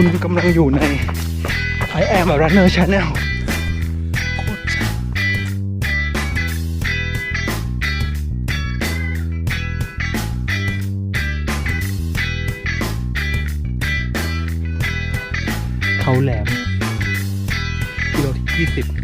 คุณกำลังอยู่ใน I am a runner channel โคตรชันเขาแหลมกิโลที่20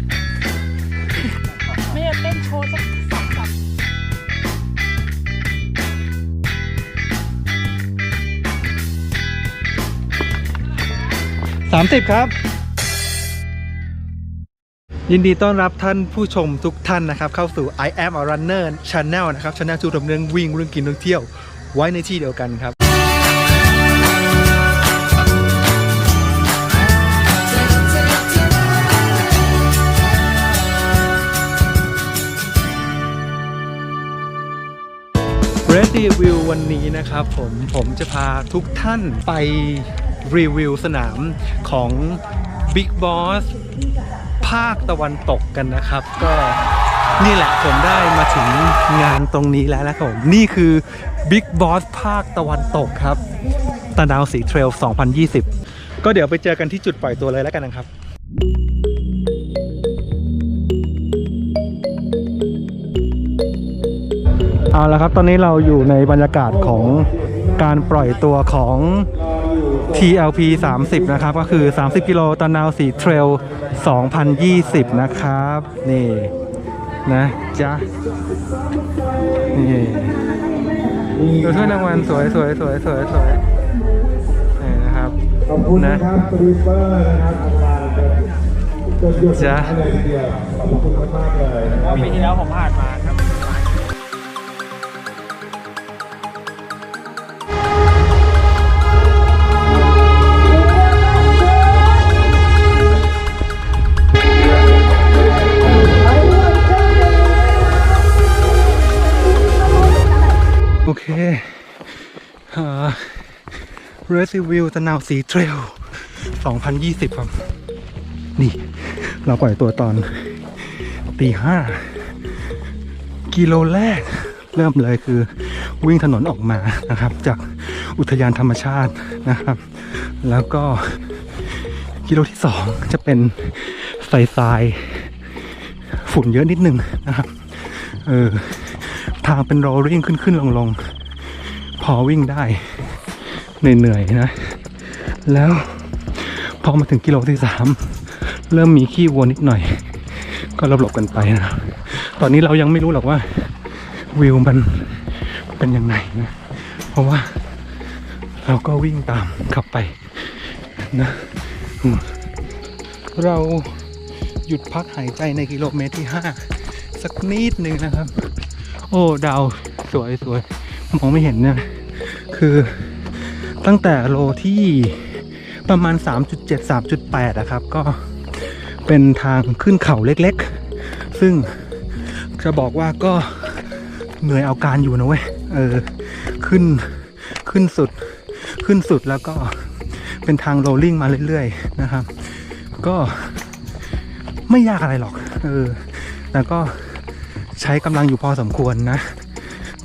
30 ครับ ยินดีต้อนรับท่านผู้ชมทุกท่านนะครับ เข้าสู่ I am a runner channel นะครับ channel จูดำเนินวิ่งเรื่องกินเรื่องเที่ยว ไว้ในที่เดียวกันครับ Ready View วันนี้นะครับผมผมจะพาทุกท่านไป รีวิวสนามของ Big Boss ภาคตะวันตกกันนะครับ ก็นี่แหละผมได้มาถึงงานตรงนี้แล้วนะครับผมนี่คือ Big Boss ภาคตะวันตกครับตะนาวสีเทรล 2020 ก็เดี๋ยวไปเจอกันที่จุดปล่อยตัวเลยแล้วกันนะครับเอาละครับตอนนี้เราอยู่ในบรรยากาศของการปล่อยตัวของ TLP 30 นะครับ ก็คือ 30 กิโลตะนาวสีเทรล 2020 นะครับ นี่นะจ๊ะ นี่ดูถ้วยรางวัลสวยสวยสวยสวยสวยนี่นะครับขอบคุณนะนะครับสวีปเปอร์นะครับทำงานจนหยุดจ๊ะเลยทีเดียวขอบคุณมากๆเลยนะครับปีที่แล้วผมผ่านมา ครับโอเคอ่า r e s i v i w ตะนาวสีเทรล 2020 ครับ นี่ เราปล่อยตัวตอนตีห้ากิโลแรก เริ่มเลยคือวิ่งถนนออกมานะครับ จากอุทยานธรรมชาตินะครับ แล้วก็กิโลที่สองจะเป็นทรายทรายๆฝุ่นเยอะนิดนึงนะครับ เออ ทางเป็นโรลลิ่งขึ้นขึ้นลงลงพอวิ่งได้เหนื่อยๆนะ แล้วพอมาถึงกิโลที่สามเริ่มมีขี้วัวนิดหน่อย ก็หลบๆกันไปนะตอนนี้เรายังไม่รู้หรอกว่าวิวมันเป็นยังไงนะ เพราะว่าเราก็วิ่งตามขับไปนะเราหยุดพักหายใจในกิโลเมตรที่ 5 สักนิดหนึ่งนะครับ โอ้ดาวสวยสวยมองไม่เห็นเนี่ยคือตั้งแต่โลที่ประมาณ 3.7 3.8อะครับ ก็เป็นทางขึ้นเขาเล็กๆ ซึ่งจะบอกว่าก็เหนื่อยเอาการอยู่นะเว้ย เออ ขึ้น ขึ้นสุด ขึ้นสุดแล้วก็เป็นทางโรลลิ่งมาเรื่อยๆ นะครับ ก็ไม่ยากอะไรหรอก เออ แต่ก็ ใช้กำลังอยู่พอสมควรนะ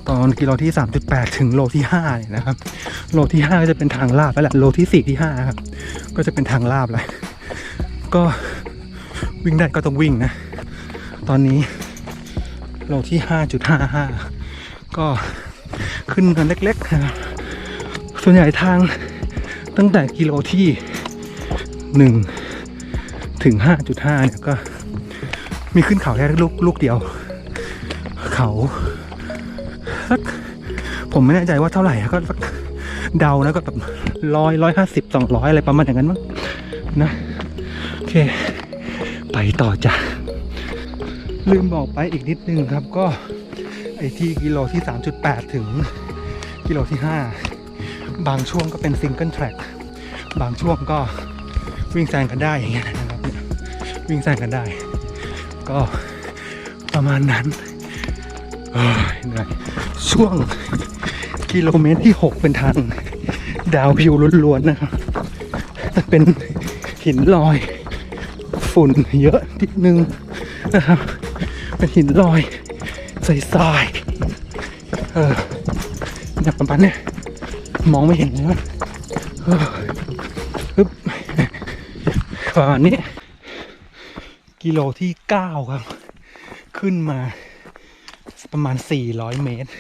ตอนกิโลที่ 3.8 ถึงโลที่5เนี่ยนะครับ โลที่ 5 ก็จะเป็นทางลาบแล้วแหละโลที่4ที่5ครับก็จะเป็นทางลาบเลยก็วิ่งได้ก็ต้องวิ่งนะ ตอนนี้โลที่ 5.55 ก็ขึ้นกันเล็กๆนะครับส่วนใหญ่ทางตั้งแต่กิโลที่ 1 ถึง 5.5 เนี่ยก็มีขึ้นเขาแค่ลูกลูกเดียว เขาสักผมไม่แน่ใจว่าเท่าไหร่ก็สักเดานะก็แบบร้อยร้อยห้าสิบสองร้อยอะไรประมาณอย่างนั้นมั้งนะโอเค ไปต่อจ้ะลืมบอกไปอีกนิดนึงครับก็ไอที่กิโลที่ 3.8 ถึงกิโลที่ 5 บางช่วงก็เป็นซิงเกิลแทร็กบางช่วงก็วิ่งแซงกันได้อย่างเงี้ยนะครับวิ่งแซงกันได้ ก็ประมาณนั้น ช่วงกิโลเมตรที่ 6 เป็นทางดาวพิวล้วนๆนะครับแต่เป็นหินลอย ฝุ่นเยอะนิดนึงนะครับเป็นหินลอยใส่ทรายๆเออเนี่ยประมาณเนี้ยมองไม่เห็นเลยว่าเออปึ๊บประมาณนี้ กิโลที่เก้าครับ ขึ้นมา ประมาณสี่ร้อยเมตร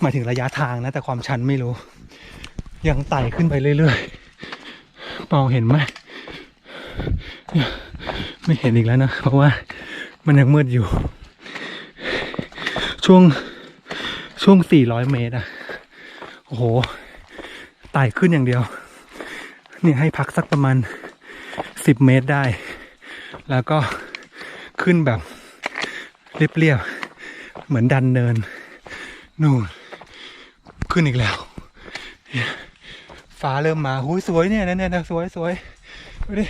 หมายถึงระยะทางนะ แต่ความชันไม่รู้ ยังไต่ขึ้นไปเรื่อยๆมองเห็นไหมไม่เห็นอีกแล้วนะ เพราะว่ามันยังมืดอยู่ ช่วงช่วง 400 เมตรอะโอ้โหไต่ขึ้นอย่างเดียว เนี่ยให้พักสักประมาณ 10 เมตรได้ แล้วก็ขึ้นแบบเรียบๆ เหมือนดันเนิน นู่น ขึ้นอีกแล้ว ฟ้าเริ่มมาหุยสวยเนี่ยนะเนี่ยนะสวยสวยดูดิ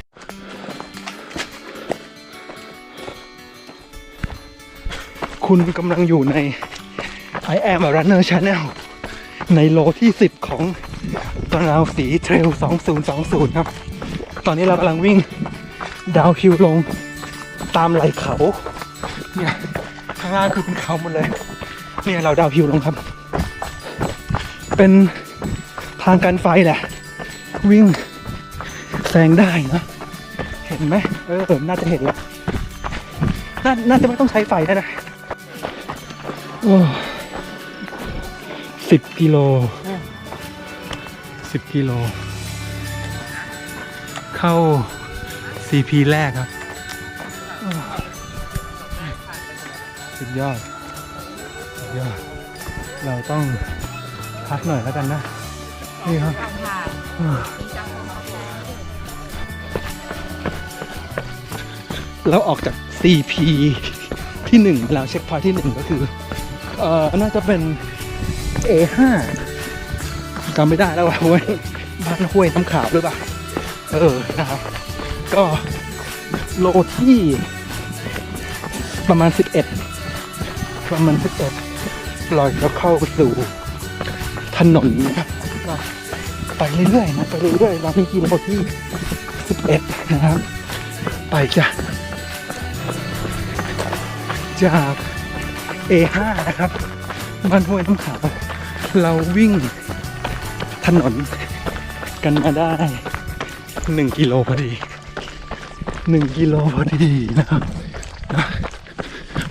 คุณกำลังอยู่ใน I am a runner channel ในโลที่ 10 ของตะนาวสีเทรล 2020 ครับ ตอนนี้เรากำลังวิ่ง ดาวคิวลงตามไหล่เขาางล่างคือเป็นเขาหมดเลย เนี่ยเราดาวคิวลงครับ เป็นทางการไฟแหละ วิ่งแซงได้นะเห็นไหมเออน่าจะเห็นแล้วน่าน่าจะไม่ต้องใช้ไฟแล้วนะโอ้สิบกิโลสิบกิโล เข้า CP แรกครับ สุดยอดสุดยอด เราต้องพักหน่อยแล้วกันนะ นี่ครับเราออกจาก CP ที่หนึ่งแล้วเช็คพอยท์ที่หนึ่งก็คือ เอ่อ น่าจะเป็น A5 จำไม่ได้แล้วว่าห้วยบ้านห้วยน้ำขาวหรือเปล่า เออ นะครับ ก็โลที่ประมาณ 11 ประมาณ11ปล่อยแล้วเข้าสู่ถนนนะครับไปเรื่อยๆนะไปเรื่อยๆเรามีกิโลที่11นะครับ ไปจ้ะจาก A5 นะครับบ้านห้วยน้ำขาวเราวิ่งถนนกันมาได้หนึ่งกิโลพอดีหนึ่งกิโลพอดีนะครับ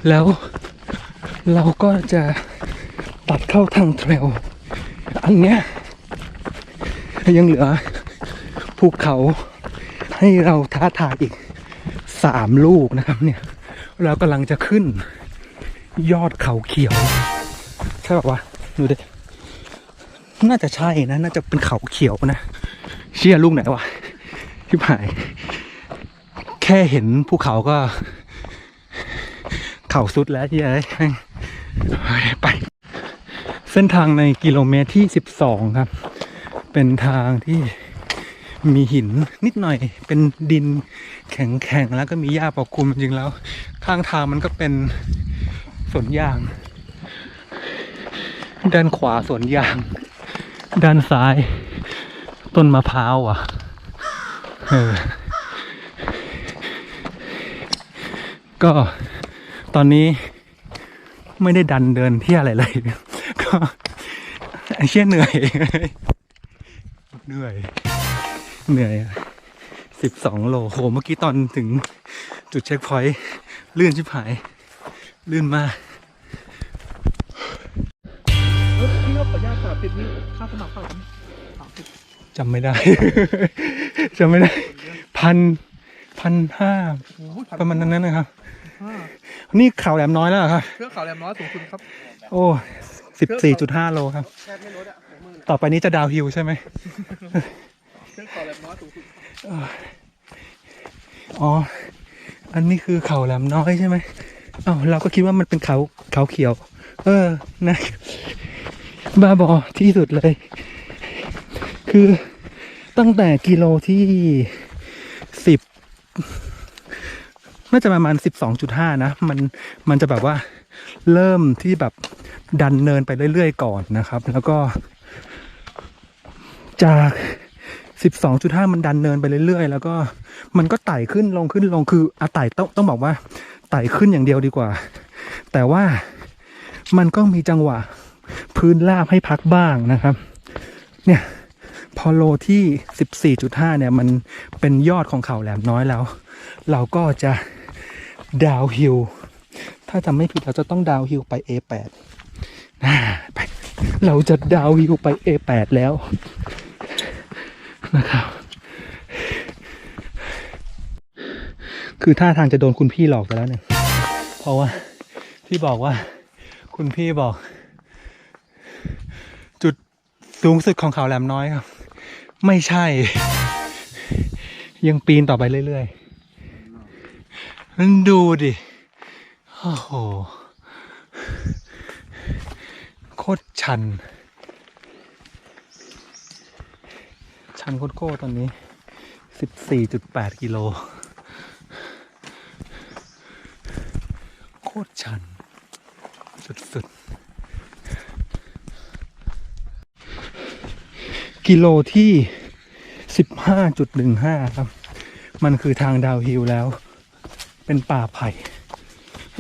แล้ว เราก็จะตัดเข้าทางเทรลอันเนี้ยยังเหลือภูเขาให้เราท้าทายอีกสามลูกนะครับเนี่ย เรากำลังจะขึ้น ยอดเขาเขียว ใช่ป่าวะดูดิน่าจะใช่นะ น่าจะเป็นเขาเขียวนะ เชี่ยลูกไหนวะชิบหาย แค่เห็นภูเขาก็ เข่าสุดแล้วที่ไอ้ยแม่งเฮ้ย ไป เส้นทางในกิโลเมตรที่ 12 ครับ เป็นทางที่มีหินนิดหน่อยเป็นดินแข็งๆ แล้วก็มีหญ้าปกคลุมจริงๆแล้ว ข้างทางมันก็เป็นสวนยาง ด้านขวาสวนยาง ด้านซ้าย ต้นมะพร้าวอะเออก็ตอนนี้ ไม่ได้ดันเดินที่อะไรเลย ก็ไอ้เชี่ยเหนื่อย เหนื่อย เหนื่อยสิบสองโลโห เมื่อกี้ตอนถึงจุดเช็คพอยต์ลื่นชิบหาย ลื่นมากพี่เราขออนุญาตสอบติดนี่ค่าสมัครเปล่าครับสาจำไม่ได้ จำไม่ได้ พันพันห้าประมาณนั้นนะครับ ห้านี่ข่าวแหลมน้อยแล้วเหรอครับเครื่องขาวแหลมน้อยสูงสุดครับ โอ้สิบสี่จุดห้าโลครับ แค่ไม่ลดอะของมือต่อไปนี้จะดาวฮิลใช่ไหมเครื่องขาวแหลมน้อยสูงสุดอ๋อ อันนี้คือเขาแหลมน้อยใช่ไหมอ้าวเราก็คิดว่ามันเป็นเขาเขาเขียว เออ นะ บ้าบอที่สุดเลย คือตั้งแต่กิโลที่สิบ น่าจะประมาณสิบสองจุดห้านะ มันมันจะแบบว่าเริ่มที่แบบดันเนินไปเรื่อยๆก่อนนะครับ แล้วก็ จากสิบสองจุดห้ามันดันเนินไปเรื่อยๆ แล้วก็มันก็ไต่ขึ้นลงขึ้นลงคืออาไต่ต้องต้องบอกว่าไต่ขึ้นอย่างเดียวดีกว่า แต่ว่ามันก็มีจังหวะพื้นราบให้พักบ้างนะครับ เนี่ยพอโลที่ 14.5 เนี่ย มันเป็นยอดของเขาแหลมน้อยแล้ว เราก็จะ ดาวฮิลถ้าจำไม่ผิดเราจะต้องดาวฮิลไป A8 อ่าไปเราจะดาวฮิลไป A8 แล้วนะครับ คือท่าทางจะโดนคุณพี่หลอกไปแล้วเนี่ย เพราะว่าที่บอกว่าคุณพี่บอก จุดสูงสุดของเขาแหลมน้อยครับ ไม่ใช่ ยังปีนต่อไปเรื่อย ๆ นั่นดูดิ โอ้โห โคตรชัน ชันโคตรโคตรตอนนี้ 14.8 กิโล โคตรชัน สุดๆ กิโลที่ 15.15 ครับ มันคือทางดาวฮิลแล้ว เป็นป่าไผ่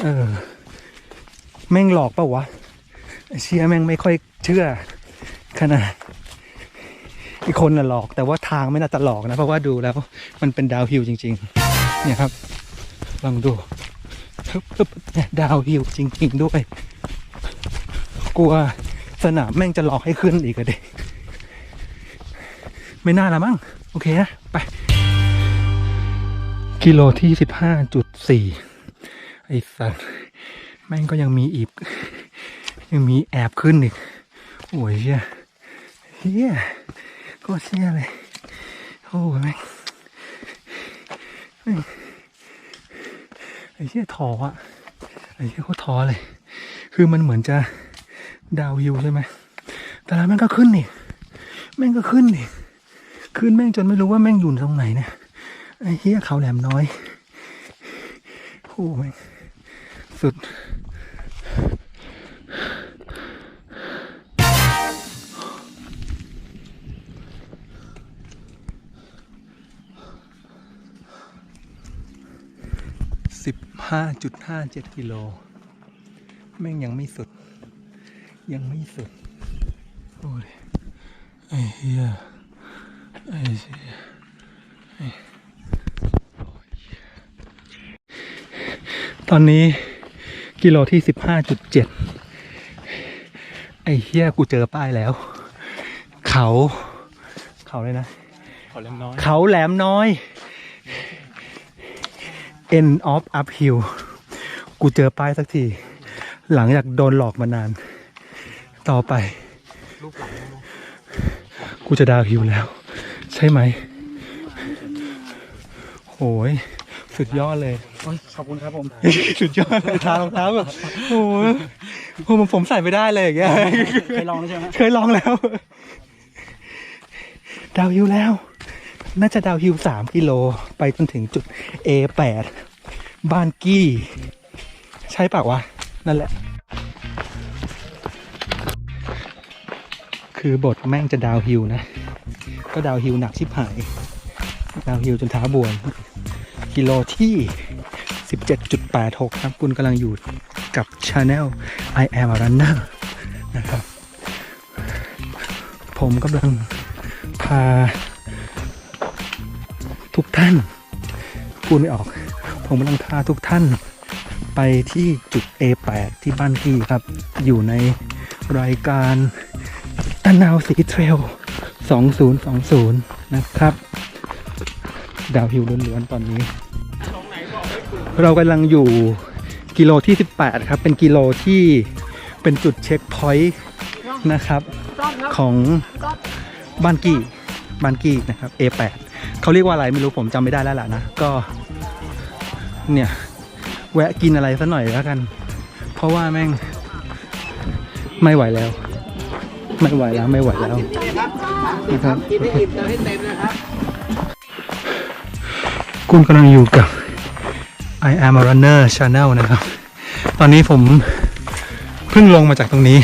เออ แม่งหลอกปะวะ เชียแม่งไม่ค่อยเชื่อขนาดอีกคนน่ะหลอก แต่ว่าทางไม่น่าจะหลอกนะ เพราะว่าดูแล้วมันเป็นดาวฮิลจริง ๆ เนี่ยครับ ลองดูฮึบฮึบดาวฮิลจริง ๆ ด้วย กลัวสนามแม่งจะหลอกให้ขึ้นอีกอะเด็ไม่น่าละมั้ง โอเคนะ ไป กิโลที่สิบห้าจุด สี่ไอ้สัตว์แม่งก็ยังมีอีก ยังมีแอบขึ้นอีก โอ้ยเชี่ยเฮียก็เชี่ยเลย โอ้ยแม่งไอ้เชี่ยท้ออะไอ้เชี่ยโคตรท้อเลย คือมันเหมือนจะดาวฮิวใช่ไหมแต่แล้วแม่งก็ขึ้นนี่แม่งก็ขึ้นนี่ขึ้นแม่งจนไม่รู้ว่าแม่งอยู่ตรงไหนเนี่ยไอ้เหี้ยเขาแหลมน้อย โอ้แม่สุด สิบห้าจุดห้าเจ็ดกิโล แม่งยังไม่สุด ยังไม่สุด โอ้ย ไอ้เหี้ยไอ้เหี้ยไอ้โอ้ย ตอนนี้กิโลที่สิบห้าจุดเจ็ดไอ้เหี้ยกูเจอป้ายแล้ว เขา เขาเลยนะขอเล่มน้อย เขาแหลมน้อย end of uphill กูเจอป้ายสักที หลังจากโดนหลอกมานาน ต่อไปรูปหลังนะกูจะดาวน์ฮิลแล้ว ใช่ไหมโอ้ย สุดยอดเลย โอ้ยขอบคุณครับผม สุดยอดเลยทารองเท้าแบบโอ้ยผมผมใส่ไม่ได้เลยอย่างเงี้ย เคยลองแล้วใช่ไหมเคยลองแล้ว ดาวฮิลแล้ว น่าจะดาวฮิลสามกิโลไปจนถึงจุด A8 บ้านกี้ ใช่ปะวะ นั่นแหละ คือบทแม่งจะดาวฮิลนะ ก็ดาวฮิลหนักชิบหาย ดาวฮิลจนเท้าบวม กิโลที่ 17.86 ครับ คุณกำลังอยู่กับ Channel I am a runner นะครับ ผมกำลังพา ทุกท่านพูดไม่ออก ผมกำลังพาทุกท่านไปที่จุด A8 ที่บ้านพี่ครับ อยู่ในรายการตะนาวสีเทรล 2020 นะครับ ดาวฮิลล้วนๆตอนนี้ เรากำลังอยู่กิโลที่ 18 ครับ เป็นกิโลที่เป็นจุดเช็คพอยต์นะครับ ของบ้านกี้บ้านกี้นะครับ A8 เขาเรียกว่าอะไรไม่รู้ผมจำไม่ได้แล้วล่ะนะ ก็ เนี่ย แวะกินอะไรสักหน่อยแล้วกัน เพราะว่าแม่ง ไม่ไหวแล้ว ไม่ไหวแล้วไม่ไหวแล้วนะครับกินได้อิ่มเติมให้เต็มนะครับคุณกำลังอยู่กับ I am a runner channel นะครับ ตอนนี้ผมเพิ่งลงมาจากตรงนี้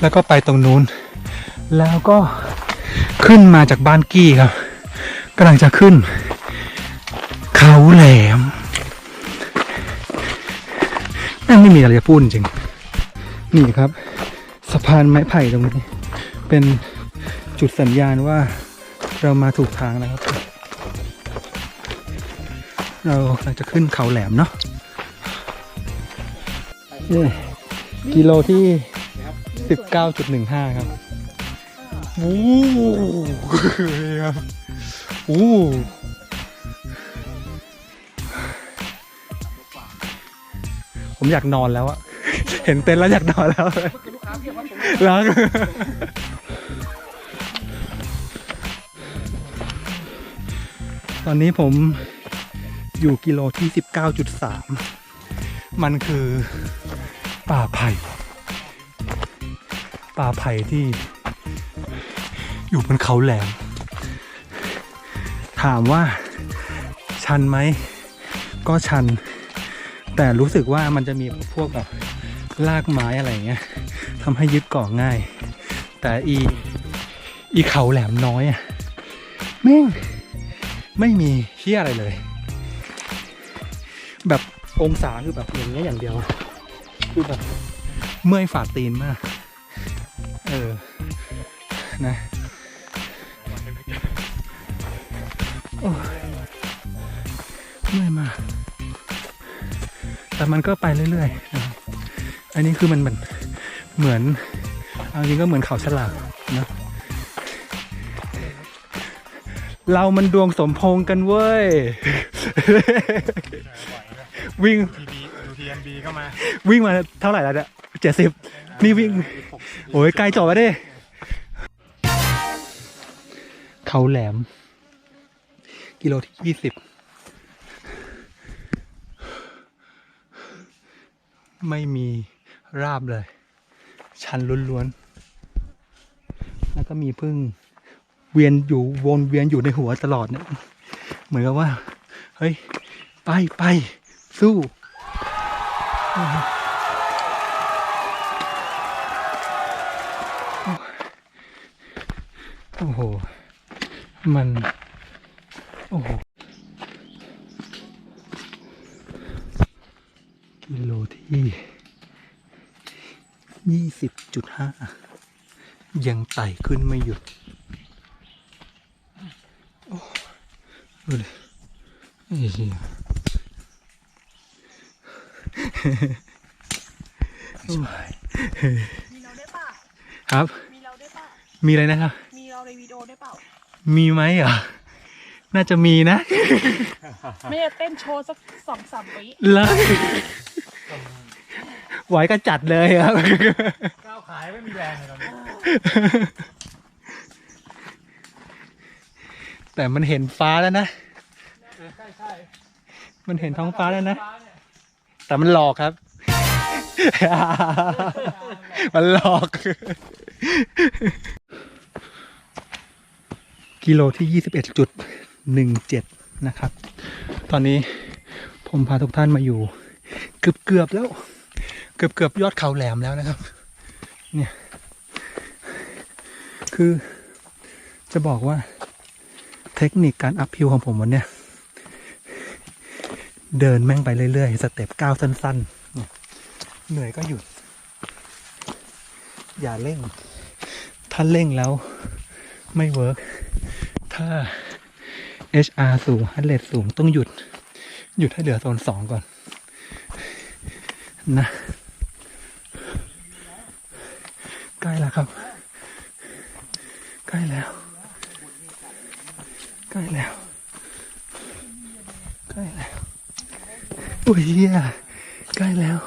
แล้วก็ไปตรงนู้น แล้วก็ขึ้นมาจากบ้านกี้ครับกำลังจะขึ้น เขาแหลมแม่งไม่มีอะไรจะพูดจริง นี่ครับ สะพานไม้ไผ่ตรงนี้ เป็นจุดสัญญาณว่าเรามาถูกทางนะครับ เรากำลังจะขึ้นเขาแหลมเนาะนี่กิโลที่ 19.15 ครับโอ้โหครับโอ้โหผมอยากนอนแล้วอะเห็นเต็นท์แล้วอยากนอนแล้วรักตอนนี้ผม อยู่กิโลที่ 19.3 มันคือป่าไผ่ป่าไผ่ที่อยู่บนเขาแหลม ถามว่าชันไหม ก็ชัน แต่รู้สึกว่ามันจะมีพวกแบบลากไม้อะไรเงี้ยทำให้ยึดเกาะง่าย แต่อีอีเขาแหลมน้อยอะแม่งไม่มีเชี่ยอะไรเลย องศาคือแบบอย่างเงี้ยอย่างเดียว คือแบบเมื่อยฝ่าตีนมาก เออ นะโอ้เมื่อยมาก แต่มันก็ไปเรื่อยๆนะอันนี้คือมันเหมือนเหมือนเอาจริงก็เหมือนเขาฉลากนะเรามันดวงสมพงกันเว้ย วิ่งดูทีเอ็นบีก็มาวิ่งมาเท่าไหร่แล้วเนี่ยเจ็ดสิบนี่วิ่ง โอ้ยไกลจบแล้วดิเขาแหลม กิโลที่ยี่สิบไม่มีราบเลย ชันล้วนๆ แล้วก็มีพึ่งเวียนอยู่วนเวียนอยู่ในหัวตลอดเนี่ย เหมือนกับว่า เฮ้ย ไปไป สู้ โอ้โห มัน โอ้โห กิโลที่ ยี่สิบจุดห้า ยังไต่ขึ้นไม่หยุด โอ้ดูดิไอ้เหี้ย มีเราได้ป่ะครับ มีเราได้ป่ะมีอะไรนะครับ มีเราในวิดีโอได้เปล่า มีไหมอะน่าจะมีนะ ไม่จะเต้นโชว์สักสองสามวิเลยไหวก็จัดเลยครับ ก้าวขายไม่มีแรงเลยตอนนี้แต่มันเห็นฟ้าแล้วนะ ใช่ใช่มันเห็นท้องฟ้าแล้วนะ แต่มันหลอกครับ มันหลอก กิโลที่ยี่สิบเอ็ดจุดหนึ่งเจ็ดนะครับ ตอนนี้ผมพาทุกท่านมาอยู่ เกือบเกือบๆแล้ว เกือบเกือบๆยอดเขาแหลมแล้วนะครับ เนี่ย คือจะบอกว่าเทคนิคการอัพพิวของผมวันเนี้ย เดินแม่งไปเรื่อยๆ สเต็ปก้าวสั้นๆ เหนื่อยก็หยุด อย่าเร่ง ถ้าเร่งแล้วไม่เวิร์กถ้า HR สูงฮันเลตสูงต้องหยุด หยุดให้เหลือโซนสองก่อน นะ ใกล้แล้วครับ ใกล้แล้ว ใกล้แล้ว ใกล้แล้ว อ้ยเฮียใกล้แล้ว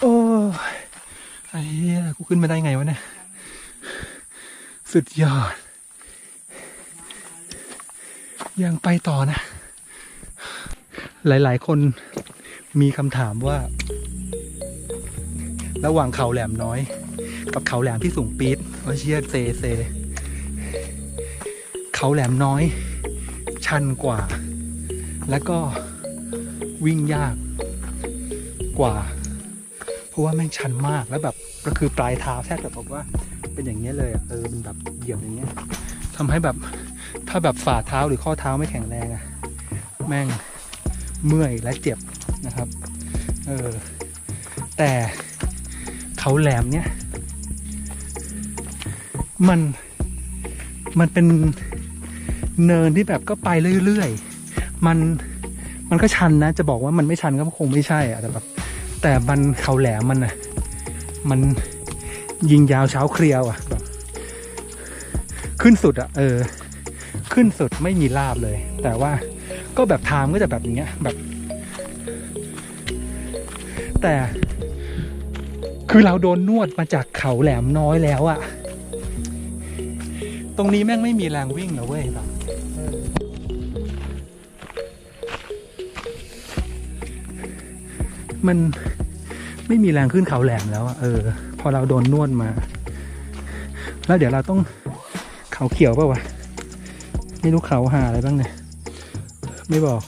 โอ้ไอ้เฮียกูขึ้นมาได้ไงวะเนี่ย สุดยอด ยังไปต่อนะ หลายๆ คนมีคำถามว่า ระหว่างเขาแหลมน้อย กับเขาแหลมที่สูงปี๊ดว่าเชียเซเซ เขาแหลมน้อย ชันกว่า แล้วก็วิ่งยากกว่า เพราะว่าแม่งชันมากแล้วแบบก็คือปลายเท้าแทบจะบอกว่าเป็นอย่างเงี้ยเลยเออมันแบบเหยียบอย่างเงี้ยทำให้แบบถ้าแบบฝ่าเท้าหรือข้อเท้าไม่แข็งแรงอะแม่งเมื่อยและเจ็บนะครับเออแต่เขาแหลมเนี่ย มันมันเป็นเนินที่แบบก็ไปเรื่อยๆ มันมันก็ชันนะ จะบอกว่ามันไม่ชันก็คงไม่ใช่อะแต่แบบแต่มันเขาแหลมมันนะมันยิงยาวเช้าเคลียวอะแบบขึ้นสุดอะเออ ขึ้นสุดไม่มีลาบเลย แต่ว่าก็แบบทางก็จะแบบอย่างเงี้ยแบบ แต่คือเราโดนนวดมาจากเขาแหลมน้อยแล้วอะตรงนี้แม่งไม่มีแรงวิ่งหรอเว้ยแบบ มันไม่มีแรงขึ้นเขาแหลมแล้วอะเออ พอเราโดนนวดมา แล้วเดี๋ยวเราต้องเขาเขียวป่าวะไม่รู้เขาหาอะไรบ้างเนี่ยไม่บอก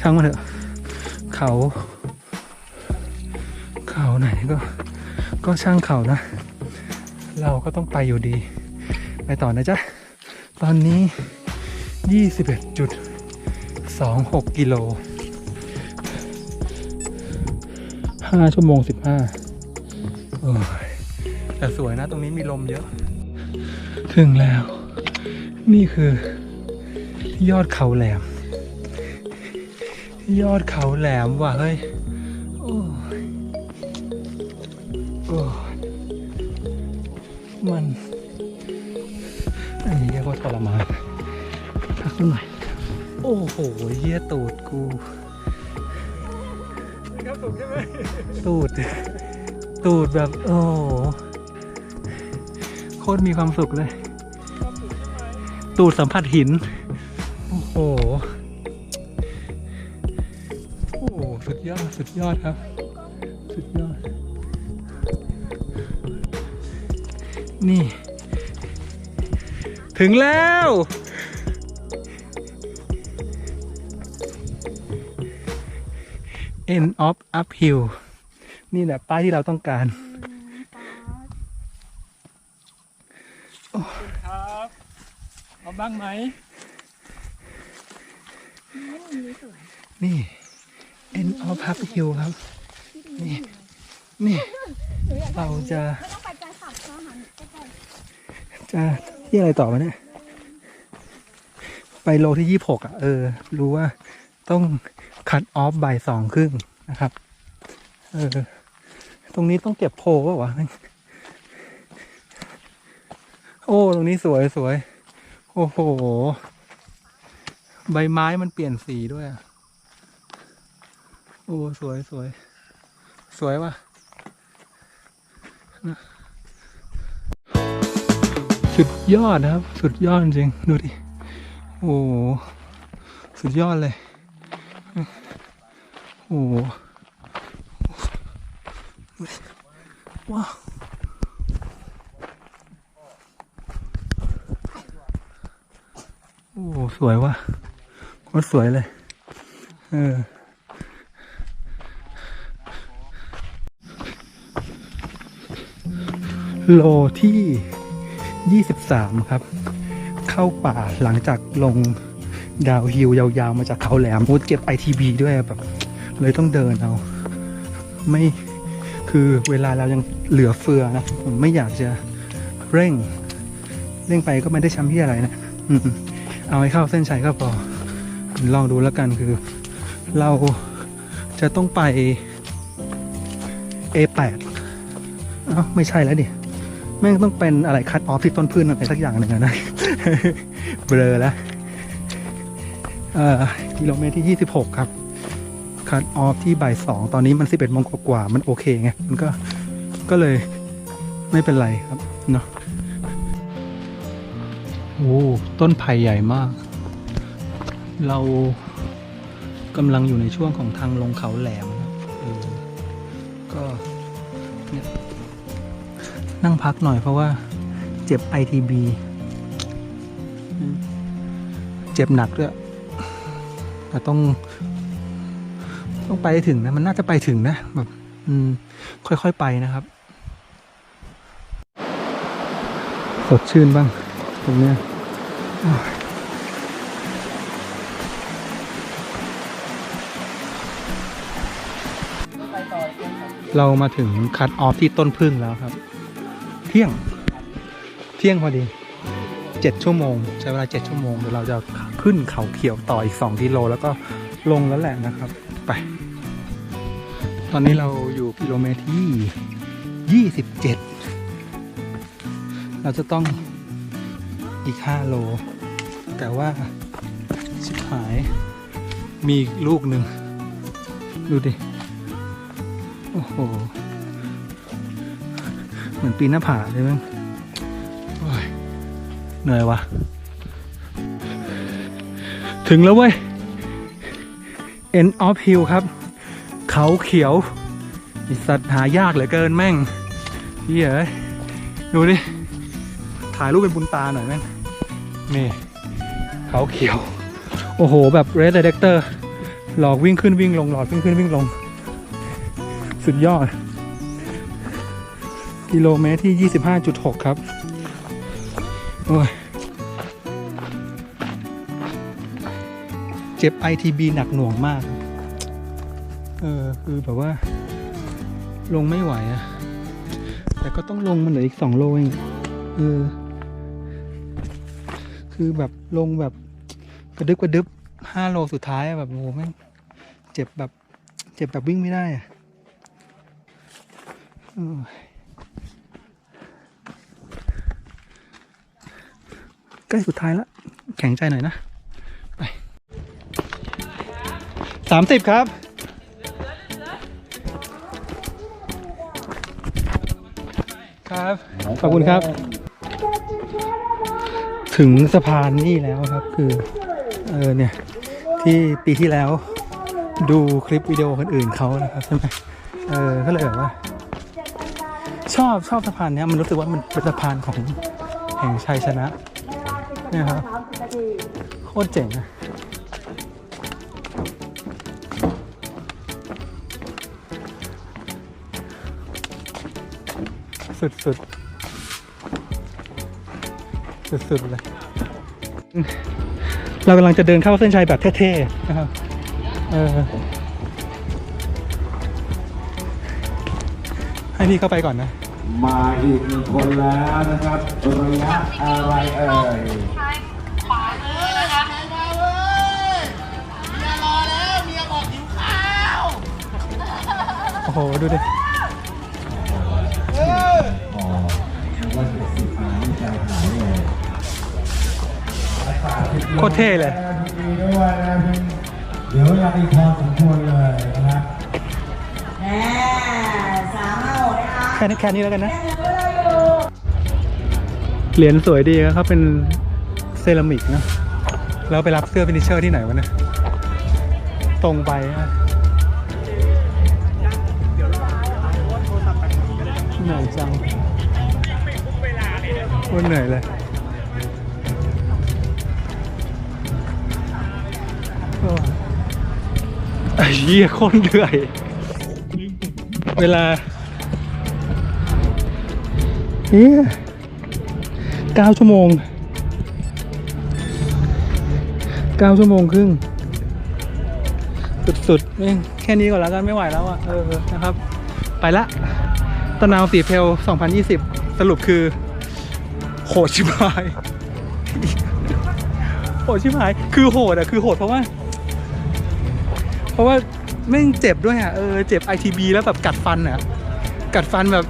ช่างมันเถอะ เขา เขาไหนก็ ก็ช่างเขานะ เราก็ต้องไปอยู่ดี ไปต่อนะจ๊ะ ตอนนี้ 21.26 กิโล 5ชั่วโมง15โอ้ยแต่สวยนะตรงนี้มีลมเยอะ ถึงแล้ว นี่คือ ยอดเขาแหลม ยอดเขาแหลมว่ะเฮ้ย แบบโอ้โหโคตรมีความสุขเลย ตูดสัมผัสหิน โอ้โหโอ้โหสุดยอด สุดยอดครับ สุดยอด นี่ ถึงแล้ว end of uphill นี่แหละป้ายที่เราต้องการ ครับ เอาบ้างไหมนี่ end of uphill ครับ นี่ นี่ เราจะ จะที่อะไรต่อมาเนี่ย ไปโลที่ยี่หกอะ เออ รู้ว่าต้องคัดออฟบ่ายสองครึ่งนะครับ เออ ตรงนี้ต้องเก็บโพป่าวะ โอ้ ตรงนี้สวยสวย โอ้โห ใบไม้มันเปลี่ยนสีด้วยอะโอ้ สวยสวย สวยว่ะสุดยอดนะครับ สุดยอดจริง ดูดิ โอ้ สุดยอดเลย โอ้โหว้าว โอ้โห สวยว่ะโคตรสวยเลย เออโลที่ 23 ครับ เข้าป่าหลังจากลงดาวฮิลยาวๆ มาจากเขาแหลมโอ้เก็บ ITB ด้วยแบบ เลยต้องเดินเอา ไม่คือเวลาเรายังเหลือเฟือนะผมไม่อยากจะเร่ง เร่งไปก็ไม่ได้ช้ำที่อะไรนะอืม เอาให้เข้าเส้นชัยก็พอลองดูแล้วกันคือ เราจะต้องไป A8 เอ้าไม่ใช่แล้วดิ แม่งต้องเป็นอะไรคัดออฟที่ต้นพื้นอะไรสักอย่างหนึ่งนะ เบลอแล้วอ่อกิโลเมตรที่ 26 ครับ คัดออฟที่บ่ายสองตอนนี้มัน 11โมงกว่า มันโอเคไง มันก็ ก็เลยไม่เป็นไรครับ เนาะ โอ้ต้นไผ่ใหญ่มาก เรากำลังอยู่ในช่วงของทางลงเขาแหลมเออก็เนี่ยนั่งพักหน่อยเพราะว่าเจ็บ ITB เจ็บหนักด้วยแต่ต้อง ต้องไปถึงนะ มันน่าจะไปถึงนะแบบค่อยๆไปนะครับ สดชื่นบ้าง ตรงเนี้ย เรามาถึงคัดออฟที่ต้นพึ่งแล้วครับ เที่ยง เที่ยงพอดีเจ็ดชั่วโมง ใช้เวลาเจ็ดชั่วโมงเดี๋ยวเราจะขึ้นเขาเขียวต่ออีกสองกิโลแล้วก็ลงแล้วแหละนะครับ ไป ตอนนี้เราอยู่กิโลเมตรที่ยี่สิบเจ็ดเราจะต้องอีกห้าโล แต่ว่าชิบหาย มีอีกลูกหนึ่ง ดูดิ โอ้โห เหมือนปีนหน้าผาเลยมั้งโอ้ยเหนื่อยวะถึงแล้วเว้ย End of Hill ครับ เขาเขียวสัตว์หายากเหลือเกินแม่งเหี้ยเอ้ยดูดิ ถ่ายรูปเป็นบุญตาหน่อยแม่งนี่ เขาเขียว โอ้โห แบบ Red Detector หลอกวิ่งขึ้นวิ่งลงหลอกวิ่งขึ้นวิ่งลง สุดยอด กิโลเมตรที่ 25.6 ครับ โอ้ย เจ็บ ITB หนักหน่วงมาก เออ คือแบบว่า ลงไม่ไหวอะแต่ก็ต้องลงมันเหลืออีก 2 โลเองเออ คือแบบลงแบบกระดึบกระดึบ5โลสุดท้ายแบบโอ้โหแม่งเจ็บแบบ เจ็บแบบวิ่งไม่ได้อะอใกล้สุดท้ายแล้ว แข็งใจหน่อยนะ ไปสามสิบครับครับ ขอบคุณครับ ถึงสะพานนี่แล้วครับคือเออเนี่ยที่ปีที่แล้วดูคลิปวิดีโอคนอื่นเขานะครับใช่ไหมเออก็เลยแบบว่า ชอบชอบสะพานเนี้ยมันรู้สึกว่ามันเป็นสะพานของแห่งชัยชนะเนี่ยครับโคตรเจ๋งอะสุดสุด สุดสุดๆเลย เรากำลังจะเดินเข้าเส้นชัยแบบเท่ๆนะครับเออให้พี่เข้าไปก่อนนะ มาอีกหนึ่งคนแล้วนะครับระยะอะไรเอ่ยขวามือนะคะโอ้โห ดูดิ โคตรเท่เลยดีด้วยนะพี่เดี๋ยวยังอีกพอสมควรเลยนะครับแน่สามห้าหกนะคะแค่นี้แค่นี้แล้วกันนะ เหรียญสวยดีนะครับเป็นเซรามิกนะแล้วไปรับเสื้อฟินิชเชอร์ที่ไหนวะเนี่ยตรงไปนะเหนื่อยจังโคตรเหนื่อยเลย เหี้ยโคตรเหนื่อย เวลาเอ๊ะเก้าชั่วโมงเก้าชั่วโมงครึ่ง สุดๆแม่งแค่นี้ก่อนแล้วกันไม่ไหวแล้วอะ เออนะครับ ไปละตะนาวสีเพล 2020 สรุปคือโหดชิบหาย โหดชิบหาย คือโหดอะ คือโหดเพราะว่า เพราะว่าแม่งเจ็บด้วยอะเออเจ็บ ITB แล้วแบบกัดฟันอะกัดฟันแบบ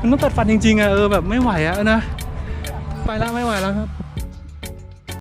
มันต้องกัดฟันจริงๆอะเออแบบไม่ไหวอะนะไปแล้วไม่ไหวแล้วครับ